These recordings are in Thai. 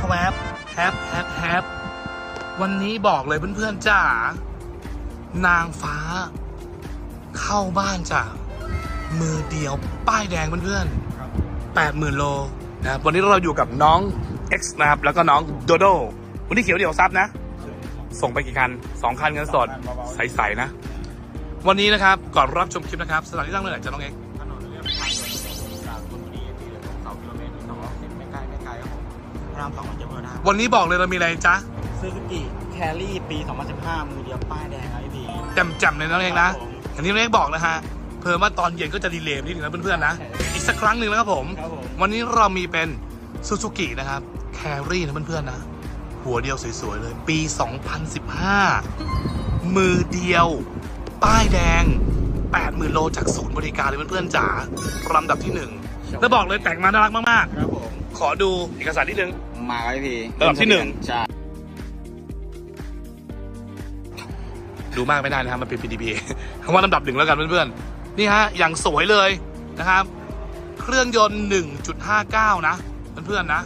ทวบแฮปแฮปแฮปวันนี้บอกเลยเพื่อนๆจ้านางฟ้า เข้าบ้านจ้ะมือเดียวป้ายแดงเพื่อนๆแปดหมื่นโลนะครับวันนี้เราอยู่กับน้อง X นะครับแล้วก็น้องโดโดวันนี้เขียวเดี่ยวซับนะ ส่งไปกี่คันสองคันเงินสดใสๆนะ วันนี้นะครับก่อนรับชมคลิปนะครับสถานที่ตั้งเมื่อไหร่จะน้องเพระรามสองมันจะเพิ่มนะครับ วันนี้บอกเลยเรามีอะไรจ๊ะซูซูกิแครี่ปี2015 มือเดียวป้ายแดงครับพี่ แจ่มๆเลยน้องเอ็กนะอย่างที่น้องเอ็กบอกนะฮะ เพิ่มว่าตอนเย็นก็จะดีเลย์นิดนึงนะเพื่อนๆนะอีกสักครั้งหนึ่งนะครับผม ครับผม วันนี้เรามีเป็นซูซูกินะครับ แครี่นะเพื่อนๆนะ หัวเดียวสวยๆเลย ปี 2015 มือเดียว ป้ายแดง 80,000 โลจากศูนย์บริการเลยเพื่อนๆจ๋าลำดับที่หนึ่งแล้วบอกเลยแต่งมาน่ารักมากครับผมๆขอดูเอกสารนิดนึง มาครับพี่ระดับที่หนึ่งใช่ดูมากไม่ได้นะครับมันเป็น PDP คำว่าลำดับหนึ่งแล้วกันเพื่อนๆ นี่ฮะ อย่างสวยเลยนะครับ เครื่องยนต์ 1.59 นะ เพื่อนๆนะ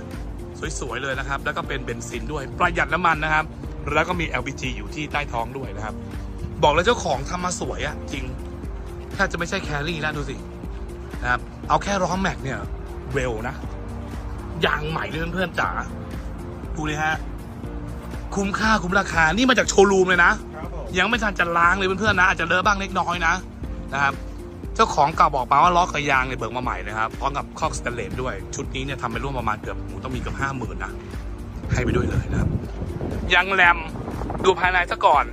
สวยๆ เลยนะครับ แล้วก็เป็นเบนซินด้วยประหยัดน้ำมันนะครับ แล้วก็มี LPG อยู่ที่ใต้ท้องด้วยนะครับ บอกเลยเจ้าของทำมาสวยอะจริงแทบจะไม่ใช่แครี่แล้วดูสินะครับ เอาแค่ล้อแม็กเนี่ย เร็วนะ ยางใหม่เลยเพื่อนๆจ๋าดูเลยฮะ คุ้มค่าคุ้มราคา นี่มาจากโชว์รูมเลยนะครับผมยังไม่ทันจะล้างเลยเพื่อนๆนะ อาจจะเลอะบ้างเล็กน้อยนะนะครับ เจ้าของเก่าบอกมาว่าล้อกับยางเนี่ยเบิกมาใหม่นะครับพร้อมกับคอกสแตนเลสด้วย ชุดนี้เนี่ยทำไปร่วมประมาณเกือบโอ้โหต้องมีเกือบห้าหมื่นนะให้ไปด้วยเลยนะครับยางแรมดูภายในซะก่อน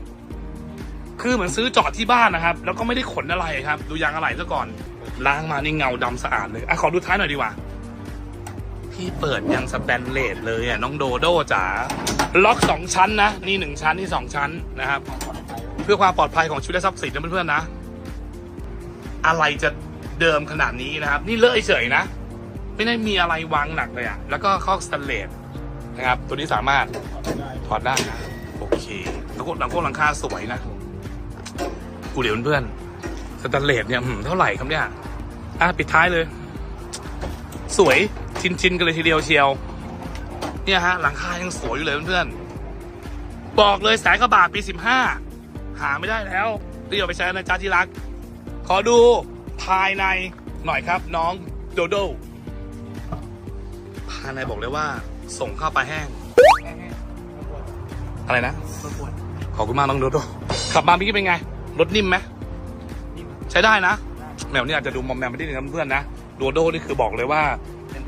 คือเหมือนซื้อจอดที่บ้านนะครับ แล้วก็ไม่ได้ขนอะไรครับ ดูยางอะไหล่ซะก่อน ล้างมานี่เงาดำสะอาดเลยอะขอดูท้ายหน่อยดีกว่า พี่เปิดยังสแตนเลสเลยอะน้องโดโดจ๋าล็อกสองชั้นนะ นี่หนึ่งชั้นนี่สองชั้นนะครับ เพื่อความปลอดภัยของชีวิตและทรัพย์สินนะเพื่อนๆนะ อะไรจะเดิมขนาดนี้นะครับ นี่เลอะเฉยนะ ไม่ได้มีอะไรวางหนักเลยอะแล้วก็ข้อสแตนเลสนะครับ ตัวนี้สามารถถอดได้นะโอเคแล้วก็หลังโค้งหลังคาสวยนะกูเดี๋ยวเพื่อนสแตนเลสเนี่ยเท่าไหร่ครับเนี่ยอะปิดท้ายเลย สวย ชินๆกันเลยทีเดียวเชียว เนี่ยฮะ หลังคายังสวยอยู่เลยเพื่อนๆบอกเลยแสนกว่าบาทปีสิบห้าหาไม่ได้แล้วรีบเอาไปใช้นะจ๊ะที่รัก ขอดูภายในหน่อยครับ น้องโดโดภายในบอกเลยว่า ส่งเข้าไปลาแห้ง อะไรนะขอบคุณมากน้องโดโดขับมาเมื่เป็นไง รถนิ่มไหมใช้ได้นะแมวนี่อาจจะดูมอมแมมไปนิดนึงนะเพื่อนนะโดโดนี่คือบอกเลยว่า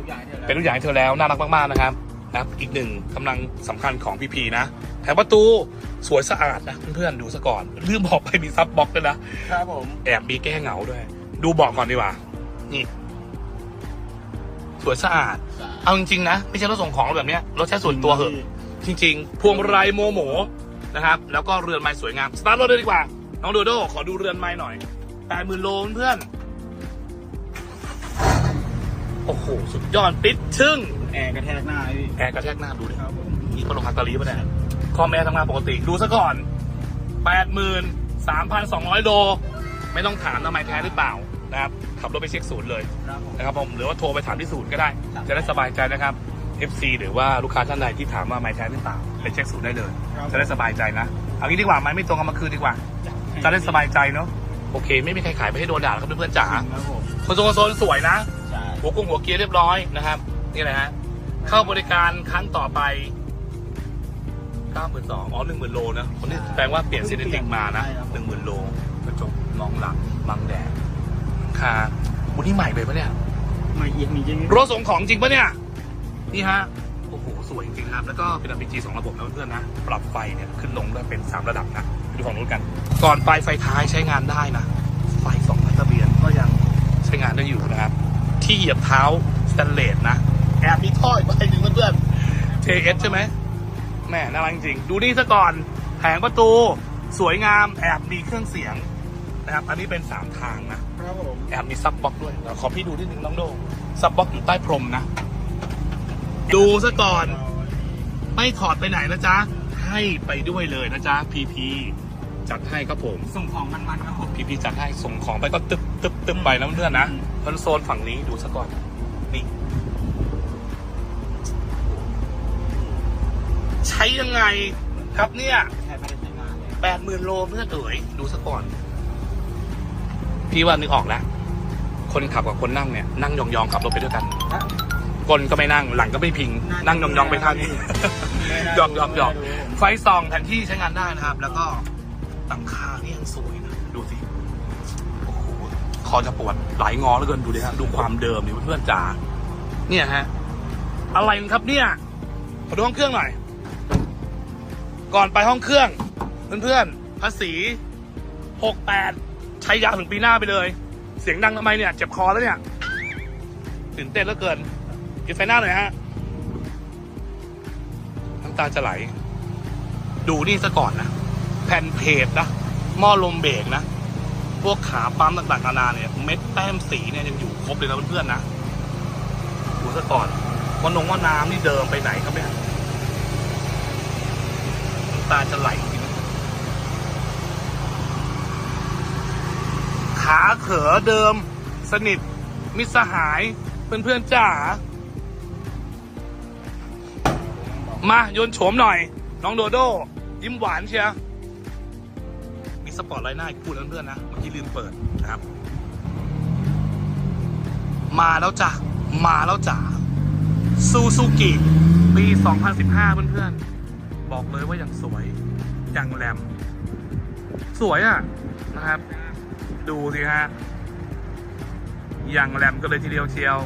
เป็นทุกอย่างที่เราเป็นทุกอย่างให้เธอแล้วน่ารักมากๆนะครับนะครับอีกหนึ่งกำลังสำคัญของพีพีนะแถมประตูสวยสะอาดนะเพื่อนๆดูซะก่อนลืมบอกไปมีซับบ็อกด้วยนะครับผมแอบมีแก้เหงาด้วย ดูเบอกก่อนดีกว่า นี่ สวยสะอาด เอาจริงๆนะ ไม่ใช่รถส่งของแบบเนี้ยรถใช้ส่วนตัวเหอะจริง ๆ พวงมาลัยโมโหนะครับ แล้วก็เรือนไม้สวยงามสตาร์ทรถเลยดีกว่า น้องโดโดขอดูเรือนไม้หน่อยแปดหมื่นโลเพื่อน โอ้โห สุดยอดปิดชึ่งแอร์กระแทกหน้าพี่แอร์กระแทกหน้าดูดิครับผมนี่ก็ลงฮัตตาลีป่ะเนี่ยคอมแอร์ทำงานปกติดูซะก่อนแปดหมื่นสามพันสองร้อยโล ไม่ต้องถามทำไมแท้หรือเปล่านะครับ ขับรถไปเช็คศูนย์เลยครับผมนะครับผมหรือว่าโทรไปถามที่ศูนย์ก็ได้ครับจะได้สบายใจนะครับ FC หรือว่าลูกค้าท่านใดที่ถามว่าไม่แท้หรือเปล่าไปเช็คศูนย์ได้เลย ครับ จะได้สบายใจนะ เอางี้ดีกว่าไหมไม่ตรงกันมาคืนดีกว่า จะได้สบายใจเนาะโอเค ไม่มีใครขายไปให้โดนด่าหรอกครับเพื่อนๆจ๋า ครับผมคนโซนโซนสวยนะใช่ หัวกุ้งหัวเกียร์เรียบร้อยนะครับ นี่แหละฮะเข้าบริการครั้งต่อไปเก้าหมื่นสองอ๋อหนึ่งหมื่นโลนะคนนี้แปลว่าเปลี่ยนซินิติกมานะหนึ่งหมื่นโลกระจกมองหลังบังแดดคาวันนี้ใหม่ไปปะเนี่ยมาเอียงมีจริงรถส่งของจริงปะเนี่ยนี่ฮะโอ้โหสวยจริงๆครับ แล้วก็เป็น RPG สองระบบนะเพื่อนๆนะ ปรับไฟเนี่ยขึ้นลงได้เป็นสามระดับนะไปดูฝั่งนู้นกัน ก่อนไปไฟท้ายใช้งานได้นะ ไฟสองไฟทะเบียนก็ยังใช้งานได้อยู่นะครับ ที่เหยียบเท้าสแตนเลสนะ แอบมีท่ออีกใบหนึ่งเพื่อนๆ TS ใช่ไหมแม่น่ารักจริง ดูนี่ซะก่อน แผงประตู สวยงาม แอบมีเครื่องเสียงนะครับ อันนี้เป็นสามทางนะ ครับผม แอบมีซับบ็อกด้วยเดี๋ยวขอพี่ดูนิดนึงน้องโดซับบ็อกอยู่ใต้พรมนะ ดูซะก่อน ไม่ถอดไปไหนนะจ๊ะ ให้ไปด้วยเลยนะจ๊ะพีพี จัดให้ครับผม ส่งของมันๆครับผมพีพีจัดให้ส่งของไปก็ตึบตึบตึบไปนะเพื่อนๆนะคอนโซลฝั่งนี้ดูซะก่อนนี่ใช้ยังไงครับเนี่ยแค่ไม่ได้ใช้งานเลยแปดหมื่นโลเพื่อนเอ๋ยดูซะก่อน พี่ว่านึกออกแล้วคนขับกับคนนั่งเนี่ยนั่งยองๆขับรถไปด้วยกันก้นก็ไม่นั่งหลังก็ไม่พิง นั่งยองๆไปข้างนี้หยอกหยอกหยอกไฟส่องแผนที่ใช้งานได้นะครับ แล้วก็ ตังคานี่ยังสวยนะ ดูสิ โอ้โห คอจะปวดหลายงอแล้วเกินดูดิฮะ ดูความเดิมนี่เพื่อนจ๋า เนี่ยฮะ อะไรครับเนี่ย ขอดูห้องเครื่องหน่อย ก่อนไปห้องเครื่อง เพื่อนๆ ภาษี68ใช้ยาวถึงปีหน้าไปเลย เสียงดังทำไมเนี่ย เจ็บคอแล้วเนี่ย ตื่นเต้นเหลือเกินกินไฟหน้าหน่อยฮะ น้ำตาจะไหล ดูนี่ซะก่อนนะ แผ่นเพจนะหม้อลมเบรกนะ พวกขาปั๊มต่างๆนานาเนี่ย เม็ดแต้มสีเนี่ยยังอยู่ครบเลยนะเพื่อนๆนะดูซะก่อนว่านงว่าน้ำนี่เดิมไปไหนครับเนี่ยตาจะไหลจริงขาเขอเดิม สนิท มิสหาย เพื่อนๆจ๋ามาโยนโฉมหน่อย น้องโดโด ยิ้มหวานเชียร์มี สปอร์ตไลท์หน้าอีกคู่นะเพื่อนๆนะเมื่อกี้ลืมเปิดนะครับ มาแล้วจ้ะ มาแล้วจ้ะซูซูกิปี 2015 เพื่อนๆ บอกเลยว่าอย่างสวย อย่างแหลม สวยอะนะครับ ดูสิฮะ อย่างแหลมก็เลยทีเดียวเชียว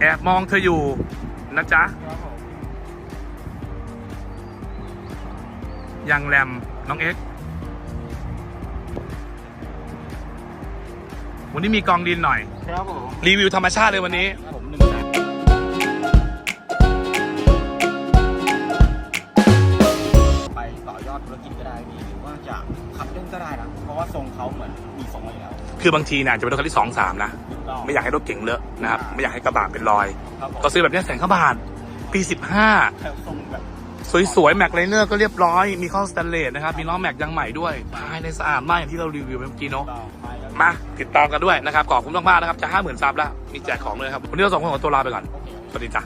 แอบมองเธออยู่นะจ๊ะ ย่างแหลมน้องเอ็กซ์วันนี้มีกองดินหน่อย ครับผม รีวิวธรรมชาติเลยวันนี้ครับผมหนึ่งแสนไปต่อยอดธุรกิจก็ได้พี่หรือว่าจะขับเล่นก็ได้นะ เพราะว่าทรงเขาเหมือนมีทรงมาอยู่แล้วคือบางทีเนี่ยจะเป็นรถคันที่สองสามนะถูกต้องไม่อยากให้รถเก๋งเลอะนะครับ ไม่อยากให้กระบะเป็นรอยครับผมก็ซื้อแบบเนี้ยแสนข้าบาทปีแค่ทรงแบบ15 สวยๆ แม็กไลเนอร์ก็เรียบร้อย มีข้อสแตนเลสนะครับ มีล้อแม็กยางใหม่ด้วย ภายในสะอาดมากอย่างที่เรารีวิวเมื่อกี้เนาะ มาติดตามกันด้วยนะครับ ขอบคุณมากๆนะครับ จะห้าหมื่นซับแล้ว มีแจกของเลยครับ วันนี้เราสองคนขอตัวลาไปก่อน สวัสดีจ้ะ